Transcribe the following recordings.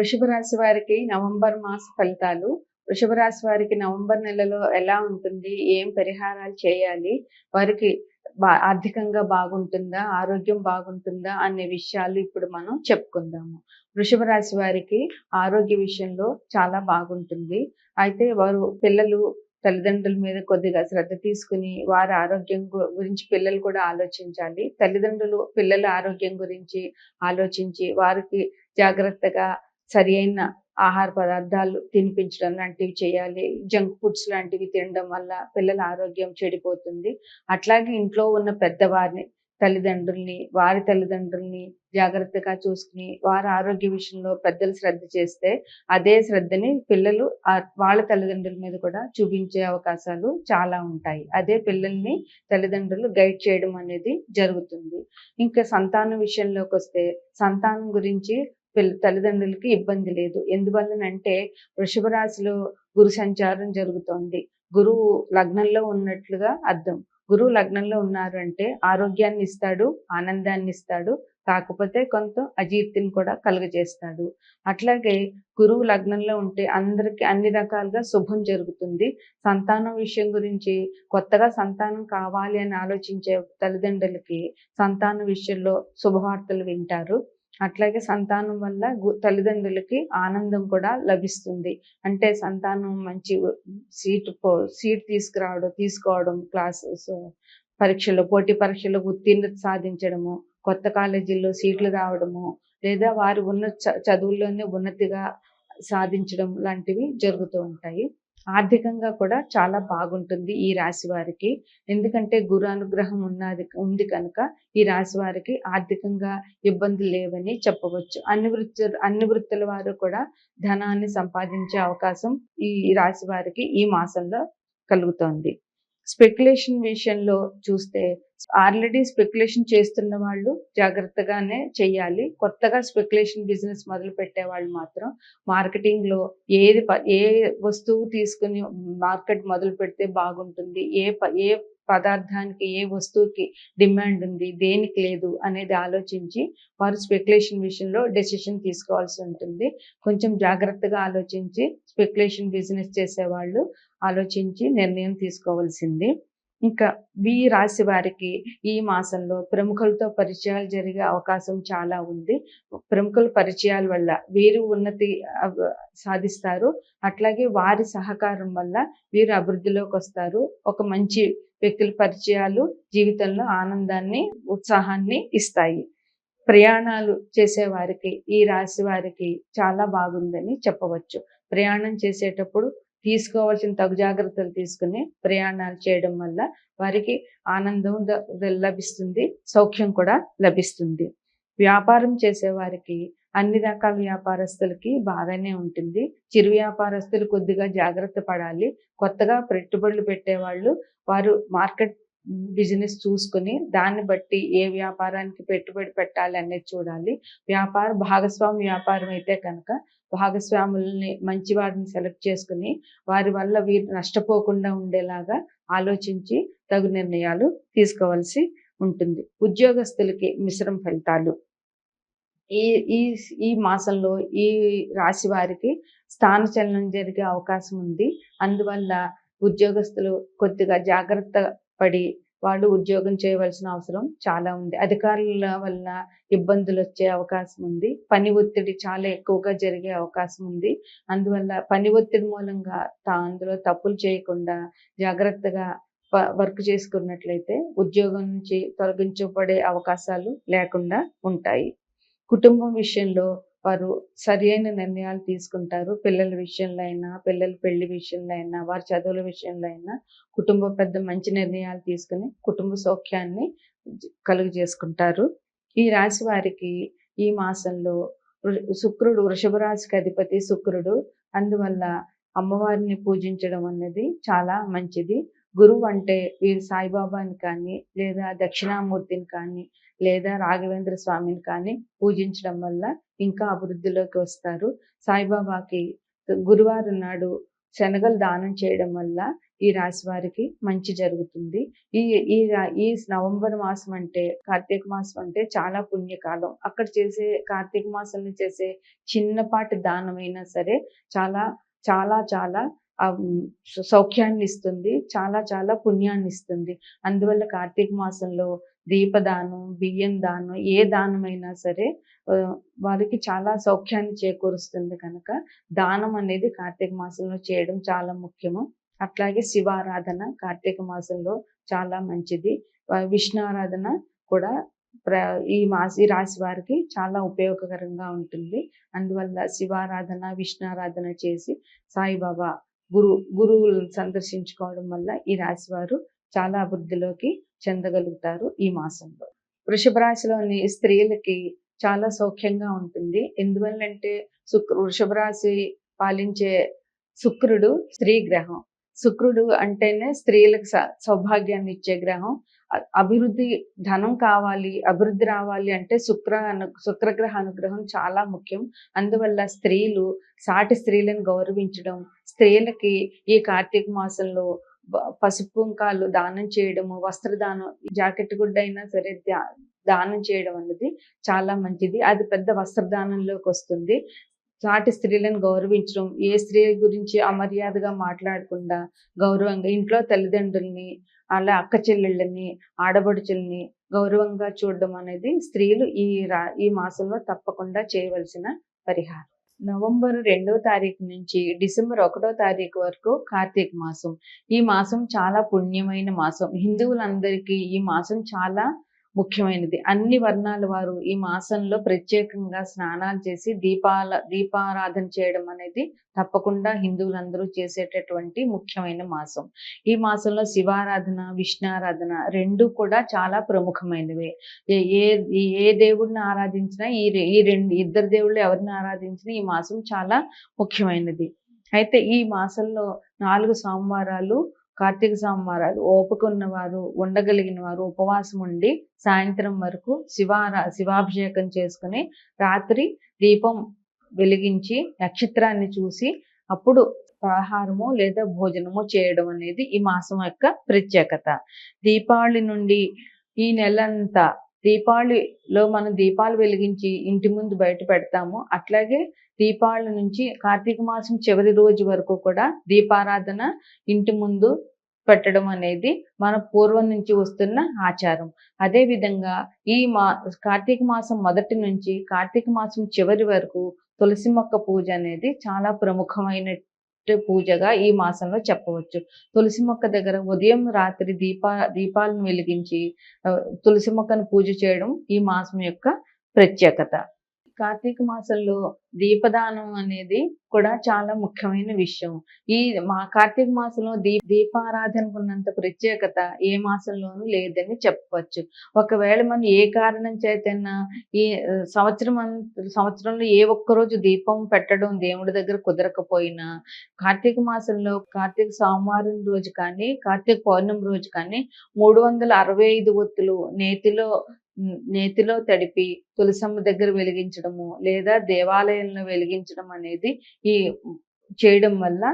వృషభ రాశి వారికి నవంబర్ మాస ఫలితాలు. వృషభ రాశి వారికి నవంబర్ నెలలో ఎలా ఉంటుంది? ఏం పరిహారాలు చేయాలి? వారికి బా ఆర్థికంగా బాగుంటుందా? ఆరోగ్యం బాగుంటుందా? అనే విషయాలు ఇప్పుడు మనం చెప్పుకుందాము. వృషభ రాశి వారికి ఆరోగ్య విషయంలో చాలా బాగుంటుంది. అయితే వారు పిల్లలు తల్లిదండ్రుల మీద కొద్దిగా శ్రద్ధ తీసుకుని వారి ఆరోగ్యం గురించి పిల్లలు కూడా ఆలోచించాలి. తల్లిదండ్రులు పిల్లల ఆరోగ్యం గురించి ఆలోచించి వారికి జాగ్రత్తగా సరి అయిన ఆహార పదార్థాలు తినిపించడం లాంటివి చేయాలి. జంక్ ఫుడ్స్ లాంటివి తినడం వల్ల పిల్లల ఆరోగ్యం చెడిపోతుంది. అట్లాగే ఇంట్లో ఉన్న పెద్దవారిని తల్లిదండ్రుల్ని వారి తల్లిదండ్రుల్ని జాగ్రత్తగా చూసుకుని వారి ఆరోగ్య విషయంలో పెద్దలు శ్రద్ధ చేస్తే అదే శ్రద్ధని పిల్లలు వాళ్ళ తల్లిదండ్రుల మీద కూడా చూపించే అవకాశాలు చాలా ఉంటాయి. అదే పిల్లల్ని తల్లిదండ్రులు గైడ్ చేయడం అనేది జరుగుతుంది. ఇంకా సంతానం విషయంలోకి వస్తే సంతానం గురించి పిల్ల తల్లిదండ్రులకి ఇబ్బంది లేదు. ఎందువల్లనంటే వృషభ రాశిలో గురు సంచారం జరుగుతోంది. గురువు లగ్నంలో ఉన్నట్లుగా అర్థం. గురువు లగ్నంలో ఉన్నారు అంటే ఆరోగ్యాన్ని ఇస్తాడు ఆనందాన్ని ఇస్తాడు కాకపోతే కొంత అజీర్తిని కూడా కలుగజేస్తాడు. అట్లాగే గురువు లగ్నంలో ఉంటే అందరికి అన్ని రకాలుగా శుభం జరుగుతుంది. సంతానం విషయం గురించి కొత్తగా సంతానం కావాలి అని ఆలోచించే తల్లిదండ్రులకి సంతానం విషయంలో శుభవార్తలు వింటారు. అట్లాగే సంతానం వల్ల తల్లిదండ్రులకి ఆనందం కూడా లభిస్తుంది. అంటే సంతానం మంచి సీట్ సీట్ తీసుకురావడం తీసుకోవడం క్లాసెస్ పరీక్షలు పోటీ పరీక్షలు ఉత్తీర్ణత సాధించడము కొత్త కాలేజీల్లో సీట్లు రావడము లేదా వారు ఉన్న చదువుల్లోనే ఉన్నతిగా సాధించడం లాంటివి జరుగుతూ ఉంటాయి. ఆర్థికంగా కూడా చాలా బాగుంటుంది ఈ రాశి వారికి. ఎందుకంటే గురు అనుగ్రహం ఉన్నది ఉంది కనుక ఈ రాశి వారికి ఆర్థికంగా ఇబ్బందులు లేవని చెప్పవచ్చు. అన్ని వృత్తి అన్ని వృత్తుల వారు కూడా ధనాన్ని సంపాదించే అవకాశం ఈ రాశి వారికి ఈ మాసంలో కలుగుతోంది. స్పెక్యులేషన్ విషయంలో చూస్తే ఆల్రెడీ స్పెక్యులేషన్ చేస్తున్న వాళ్ళు జాగ్రత్తగానే చేయాలి కొత్తగా స్పెక్యులేషన్ బిజినెస్ మొదలు పెట్టే వాళ్ళు మాత్రం మార్కెటింగ్లో ఏది ఏ వస్తువు తీసుకుని మార్కెట్ మొదలు పెడితే బాగుంటుంది ఏ ఏ పదార్థానికి ఏ వస్తువుకి డిమాండ్ ఉంది దేనికి లేదు అనేది ఆలోచించి వారు స్పెక్యులేషన్ విషయంలో డెసిషన్ తీసుకోవాల్సి ఉంటుంది. కొంచెం జాగ్రత్తగా ఆలోచించి స్పెక్యులేషన్ బిజినెస్ చేసేవాళ్ళు ఆలోచించి నిర్ణయం తీసుకోవాల్సింది. ఇంకా వి రాశి వారికి ఈ మాసంలో ప్రముఖులతో పరిచయాలు జరిగే అవకాశం చాలా ఉంది. ప్రముఖుల పరిచయాల వల్ల వీరు ఉన్నతి సాధిస్తారు. అట్లాగే వారి సహకారం వల్ల వీరు అభివృద్ధిలోకి వస్తారు. ఒక మంచి వ్యక్తుల పరిచయాలు జీవితంలో ఆనందాన్ని ఉత్సాహాన్ని ఇస్తాయి. ప్రయాణాలు చేసే వారికి ఈ రాశి వారికి చాలా బాగుందని చెప్పవచ్చు. ప్రయాణం చేసేటప్పుడు తీసుకోవాల్సిన తగు జాగ్రత్తలు తీసుకుని ప్రయాణాలు చేయడం వల్ల వారికి ఆనందం లభిస్తుంది సౌఖ్యం కూడా లభిస్తుంది. వ్యాపారం చేసేవారికి అన్ని రకాల వ్యాపారస్తులకి బాగానే ఉంటుంది. చిరు వ్యాపారస్తులు కొద్దిగా జాగ్రత్త పడాలి. కొత్తగా పెట్టుబడులు పెట్టేవాళ్ళు వారు మార్కెట్ బిజినెస్ చూసుకుని దాన్ని బట్టి ఏ వ్యాపారానికి పెట్టుబడి పెట్టాలి అనేది చూడాలి. వ్యాపార భాగస్వామి వ్యాపారం అయితే కనుక భాగస్వాముల్ని మంచి వారిని సెలెక్ట్ చేసుకుని వారి వల్ల వీరు నష్టపోకుండా ఉండేలాగా ఆలోచించి తగు నిర్ణయాలు తీసుకోవాల్సి ఉంటుంది. ఉద్యోగస్తులకి మిశ్రమ ఫలితాలు. ఈ ఈ ఈ మాసంలో ఈ రాశి వారికి స్థానచలనం జరిగే అవకాశం ఉంది. అందువల్ల ఉద్యోగస్తులు కొద్దిగా జాగ్రత్త పడి వాళ్ళు ఉద్యోగం చేయవలసిన అవసరం చాలా ఉంది. అధికారుల వల్ల ఇబ్బందులు వచ్చే అవకాశం ఉంది. పని ఒత్తిడి చాలా ఎక్కువగా జరిగే అవకాశం ఉంది. అందువల్ల పని ఒత్తిడి మూలంగా తా అందులో తప్పులు చేయకుండా జాగ్రత్తగా వర్క్ చేసుకున్నట్లయితే ఉద్యోగం నుంచి తొలగించబడే అవకాశాలు లేకుండా ఉంటాయి. కుటుంబం విషయంలో వారు సరి అయిన నిర్ణయాలు తీసుకుంటారు. పిల్లల విషయంలో అయినా పిల్లల పెళ్ళి విషయంలో అయినా వారి చదువుల విషయంలో అయినా కుటుంబ పెద్ద మంచి నిర్ణయాలు తీసుకుని కుటుంబ సౌఖ్యాన్ని కలుగు చేసుకుంటారు ఈ రాశి వారికి ఈ మాసంలో శుక్రుడు వృషభ రాశికి అధిపతి శుక్రుడు. అందువల్ల అమ్మవారిని పూజించడం అనేది చాలా మంచిది. గురువు అంటే వీరు సాయిబాబాని కానీ లేదా దక్షిణామూర్తిని కానీ లేదా రాఘవేంద్ర స్వామిని కానీ పూజించడం వల్ల ఇంకా అభివృద్ధిలోకి వస్తారు. సాయిబాబాకి గురువారం నాడు శనగలు దానం చేయడం వల్ల ఈ రాశి వారికి మంచి జరుగుతుంది. ఈ ఈ ఈ నవంబర్ మాసం అంటే కార్తీక మాసం అంటే చాలా పుణ్యకాలం. అక్కడ చేసే కార్తీక మాసంలో చేసే చిన్నపాటి దానమైనా సరే చాలా చాలా చాలా సౌఖ్యాన్ని ఇస్తుంది. చాలా చాలా పుణ్యాన్ని ఇస్తుంది. అందువల్ల కార్తీక మాసంలో దీపదానం బియ్యం దానం ఏ దానమైనా సరే వారికి చాలా సౌఖ్యాన్ని చేకూరుస్తుంది కనుక దానం అనేది కార్తీక మాసంలో చేయడం చాలా ముఖ్యము. అట్లాగే శివారాధన కార్తీక మాసంలో చాలా మంచిది. ఆ, విష్ణు ఆరాధన కూడా ప్ర ఈ మాస ఈ రాశి వారికి చాలా ఉపయోగకరంగా ఉంటుంది. అందువల్ల శివారాధన విష్ణారాధన చేసి సాయిబాబా గురు గురువులను సందర్శించుకోవడం వల్ల ఈ రాశి వారు చాలా అభివృద్ధిలోకి చెందగలుగుతారు ఈ మాసంలో. వృషభ రాశిలోని స్త్రీలకి చాలా సౌఖ్యంగా ఉంటుంది. ఎందువల్లంటే శుక్ర వృషభ రాశి పాలించే శుక్రుడు స్త్రీ గ్రహం. శుక్రుడు అంటేనే స్త్రీలకు సౌభాగ్యాన్ని ఇచ్చే గ్రహం. అభివృద్ధి ధనం కావాలి అభివృద్ధి రావాలి అంటే శుక్ర అను శుక్రగ్రహ అనుగ్రహం చాలా ముఖ్యం. అందువల్ల స్త్రీలు సాటి స్త్రీలను గౌరవించడం స్త్రీలకి ఈ కార్తీక మాసంలో పసుపు కుంకాలు దానం చేయడము వస్త్రదానం జాకెట్ గుడ్డ అయినా సరే దానం చేయడం అన్నది చాలా మంచిది. అది పెద్ద వస్త్రదానంలోకి వస్తుంది. సాటి స్త్రీలను గౌరవించడం ఏ స్త్రీ గురించి అమర్యాదగా మాట్లాడకుండా గౌరవంగా ఇంట్లో తల్లిదండ్రుల్ని అలా అక్క చెల్లెళ్ళని ఆడబడుచుల్ని గౌరవంగా చూడడం అనేది స్త్రీలు ఈ రా ఈ మాసంలో తప్పకుండా చేయవలసిన పరిహారం. నవంబర్ రెండవ తారీఖు నుంచి డిసెంబర్ ఒకటో తారీఖు వరకు కార్తీక మాసం. ఈ మాసం చాలా పుణ్యమైన మాసం. హిందువులందరికీ ఈ మాసం చాలా ముఖ్యమైనది. అన్ని వర్ణాల వారు ఈ మాసంలో ప్రత్యేకంగా స్నానాలు చేసి దీపాల దీపారాధన చేయడం అనేది తప్పకుండా హిందువులందరూ చేసేటటువంటి ముఖ్యమైన మాసం. ఈ మాసంలో శివారాధన విష్ణారాధన రెండు కూడా చాలా ప్రముఖమైనవి. ఏ ఏ- ఏ దేవుడిని ఆరాధించినా ఈ ఈ రెండు ఇద్దరు దేవుళ్ళు ఎవరిని ఆరాధించినా ఈ మాసం చాలా ముఖ్యమైనది. అయితే ఈ మాసంలో నాలుగు సోమవారాలు కార్తీక సోమవారాలు ఓపిక ఉన్నవారు ఉండగలిగిన వారు ఉపవాసం ఉండి సాయంత్రం వరకు శివారా శివాభిషేకం చేసుకుని రాత్రి దీపం వెలిగించి నక్షత్రాన్ని చూసి అప్పుడు ఆహారము లేదా భోజనము చేయడం అనేది ఈ మాసం యొక్క ప్రత్యేకత. దీపావళి నుండి ఈ నెలంతా దీపావళిలో మనం దీపాలు వెలిగించి ఇంటి ముందు బయట పెడతాము. అట్లాగే దీపావళి నుంచి కార్తీక మాసం చివరి రోజు వరకు కూడా దీపారాధన ఇంటి ముందు పెట్టడం అనేది మన పూర్వం నుంచి వస్తున్న ఆచారం. అదే విధంగా ఈ మా కార్తీక మాసం మొదటి నుంచి కార్తీక మాసం చివరి వరకు తులసి మొక్క పూజ అనేది చాలా ప్రముఖమైన పూజగా ఈ మాసంలో చెప్పవచ్చు. తులసి మొక్క దగ్గర ఉదయం రాత్రి దీపా దీపాలను వెలిగించి తులసి మొక్కను పూజ చేయడం ఈ మాసం యొక్క ప్రత్యేకత. కార్తీక మాసంలో దీపదానం అనేది కూడా చాలా ముఖ్యమైన విషయం. ఈ మా కార్తీక మాసంలో దీప దీపారాధనకు ఉన్నంత ప్రత్యేకత ఏ మాసంలోనూ లేదని చెప్పవచ్చు. ఒకవేళ మనం ఏ కారణం చేతైనా ఈ సంవత్సరం అంత సంవత్సరంలో ఏ ఒక్క రోజు దీపం పెట్టడం దేవుడి దగ్గర కుదరకపోయినా కార్తీక మాసంలో కార్తీక సోమవారం రోజు కానీ కార్తీక పౌర్ణమి రోజు కానీ మూడు వందల అరవై ఐదు ఒత్తులు నేతిలో నేతిలో తడిపి తులసమ్మ దగ్గర వెలిగించడము లేదా దేవాలయంలో వెలిగించడం అనేది ఈ చేయడం వల్ల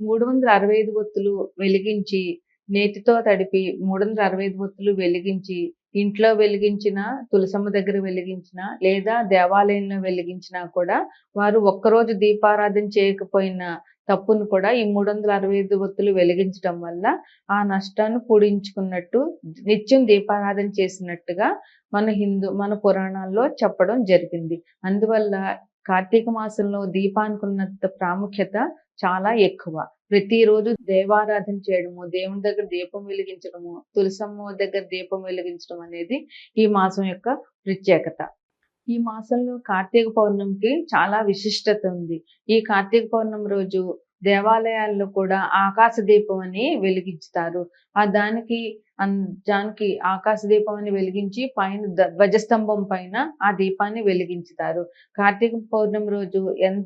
మూడు వందల అరవై ఐదు ఒత్తులు వెలిగించి నేతితో తడిపి మూడు వందల అరవై ఐదు ఒత్తులు వెలిగించి ఇంట్లో వెలిగించిన తులసమ్మ దగ్గర వెలిగించిన లేదా దేవాలయంలో వెలిగించినా కూడా వారు ఒక్కరోజు దీపారాధన చేయకపోయినా తప్పును కూడా ఈ మూడు వందల అరవై ఐదు ఒత్తులు వెలిగించడం వల్ల ఆ నష్టాన్ని పూడించుకున్నట్టు నిత్యం దీపారాధన చేసినట్టుగా మన హిందూ మన పురాణాల్లో చెప్పడం జరిగింది. అందువల్ల కార్తీక మాసంలో దీపానికి ఉన్నంత ప్రాముఖ్యత చాలా ఎక్కువ. ప్రతిరోజు దేవారాధన చేయడము దేవుని దగ్గర దీపం వెలిగించడము తులసమ్మ దగ్గర దీపం వెలిగించడం అనేది ఈ మాసం యొక్క ప్రత్యేకత. ఈ మాసంలో కార్తీక పౌర్ణమికి చాలా విశిష్టత ఉంది. ఈ కార్తీక పౌర్ణమి రోజు దేవాలయాల్లో కూడా ఆకాశ దీపం అని వెలిగించుతారు. ఆ దానికి దానికి ఆకాశ దీపం అని వెలిగించి పైన ధ్వజస్తంభం పైన ఆ దీపాన్ని వెలిగించుతారు. కార్తీక పౌర్ణమి రోజు ఎన్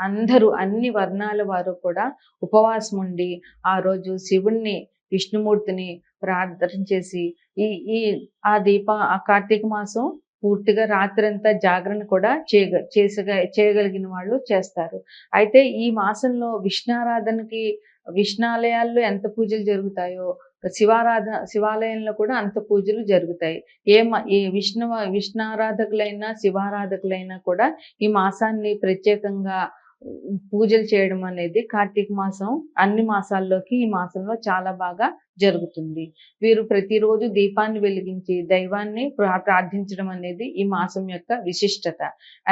అందరూ అన్ని వర్ణాల వారు కూడా ఉపవాసం ఉండి ఆ రోజు శివుణ్ణి విష్ణుమూర్తిని ప్రార్థన చేసి ఈ ఈ ఆ దీప ఆ కార్తీక మాసం పూర్తిగా రాత్రంతా జాగరణ కూడా చేయగ చేసగ చేయగలిగిన వాళ్ళు చేస్తారు. అయితే ఈ మాసంలో విష్ణారాధనకి విష్ణాలయాల్లో ఎంత పూజలు జరుగుతాయో శివారాధ శివాలయంలో కూడా అంత పూజలు జరుగుతాయి. ఏ మ- ఏ విష్ణు విష్ణారాధకులైనా శివారాధకులైనా కూడా ఈ మాసాన్ని ప్రత్యేకంగా పూజలు చేయడం అనేది కార్తీక మాసం అన్ని మాసాల్లోకి ఈ మాసంలో చాలా బాగా జరుగుతుంది. వీరు ప్రతిరోజు దీపాన్ని వెలిగించి దైవాన్ని ప్రార్థించడం అనేది ఈ మాసం యొక్క విశిష్టత.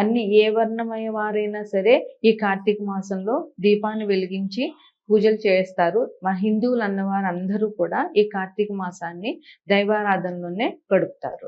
అన్ని ఏ వర్ణమయ వారైనా సరే ఈ కార్తీక మాసంలో దీపాన్ని వెలిగించి పూజలు చేస్తారు. మా హిందువులు అన్నవారు అందరూ కూడా ఈ కార్తీక మాసాన్ని దైవారాధనలోనే గడుపుతారు.